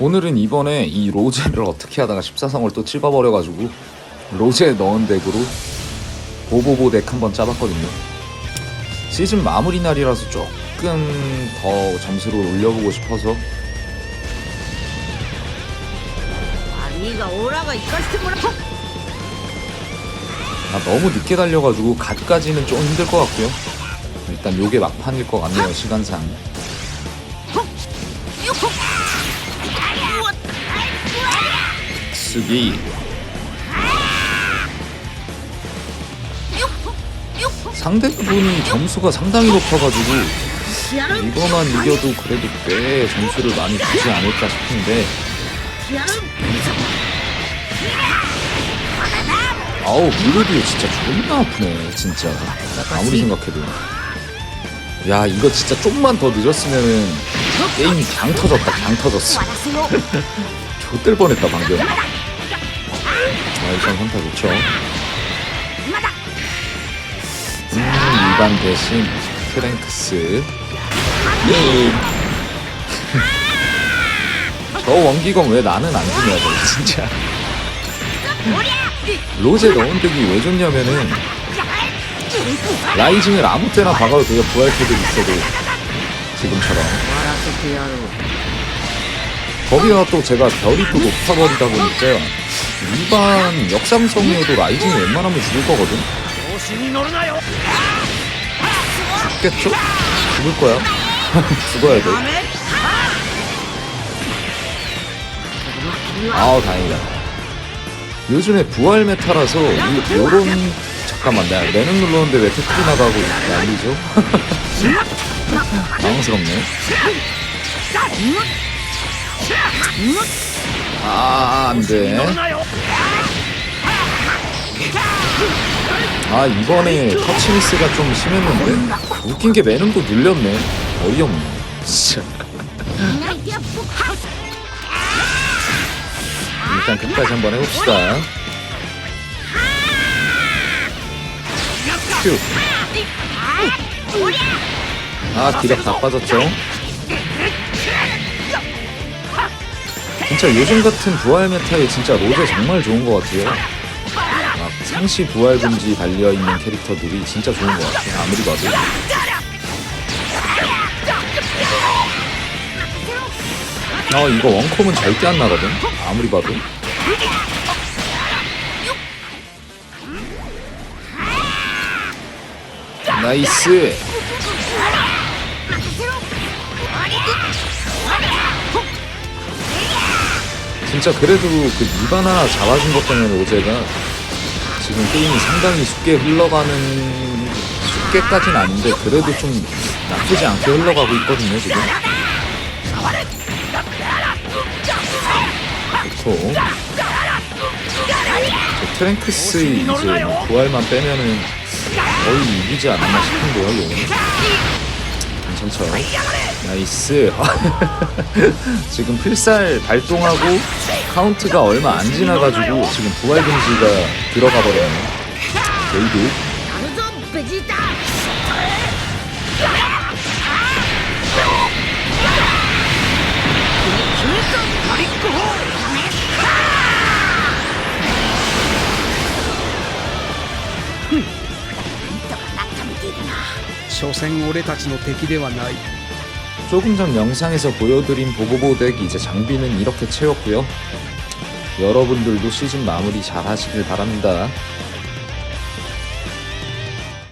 오늘은 이번에 이 로제를 어떻게 하다가 14성을 또 찝어버려가지고 로제 넣은 덱으로 보보보 덱 한번 짜봤거든요. 시즌 마무리 날이라서 조금 더 점수를 올려보고 싶어서. 아 너무 늦게 달려가지고 갓까지는 좀 힘들 것 같고요. 일단 요게 막판일 것 같네요 시간상. 쓰기. 상대분 점수가 상당히 높아가지고 이거만 이겨도 그래도 꽤 점수를 많이 주지 않을까 싶은데. 아우 미르도 진짜 존나 아프네 진짜. 아무리 생각해도. 야 이거 진짜 좀만 더 늦었으면 게임이 강 터졌다 강 터졌어. 좆될 뻔했다 방금. 좌우선 선타 좋죠. 음, 일반 대신 크랭크스. 예. 저 원기공 왜 나는 안 주냐, 너 진짜. 로제 넣은득이 왜 좋냐면은 라이징을 아무 때나 박아도 되게 부활 캐릭 있어도 지금처럼 거기가 또 제가 별이 또 높아버리다 보니까요. 일반 역삼성이어도 라이징이 웬만하면 죽을 거거든. 죽겠죠? 죽을 거야. 죽어야 돼. 아우 다행이다. 요즘에 부활 메타라서 이, 요런 잠깐만 내가 레는 눌렀는데 왜 태클이 나가고 난리죠? 당황스럽네. 아, 아, 안 돼. 아, 이번에 터치미스가 좀 심했는데? 웃긴 게 매는도 늘렸네. 어이없네. 진짜. 일단 끝까지 한번 해봅시다. 큐. 아, 기력 다 빠졌죠? 진짜 요즘 같은 부활 메타에 진짜 로제 정말 좋은 것 같아요. 막 상시 부활 금지 달려 있는 캐릭터들이 진짜 좋은 것 같아요. 아무리 봐도. 아 이거 원콤은 절대 안 나거든? 아무리 봐도. 나이스 진짜 그래도 그 이반 하나 잡아준 것 때문에 로제가 지금 게임이 상당히 쉽게 흘러가는 쉽게까진 아닌데 그래도 좀 나쁘지 않게 흘러가고 있거든요 지금. 좋고. 저 트랭크스 이제 뭐 부활만 빼면은 거의 이기지 않았나 싶은데요 용이 괜찮죠 나이스. 지금 필살 발동하고 카운트가 얼마 안 지나가지고 지금 부활 금지가 들어가 버렸네. 레이드 所詮俺たちの敵ではない 조금 전 영상에서 보여드린 보보보 덱 이제 장비는 이렇게 채웠고요 여러분들도 시즌 마무리 잘 하시길 바랍니다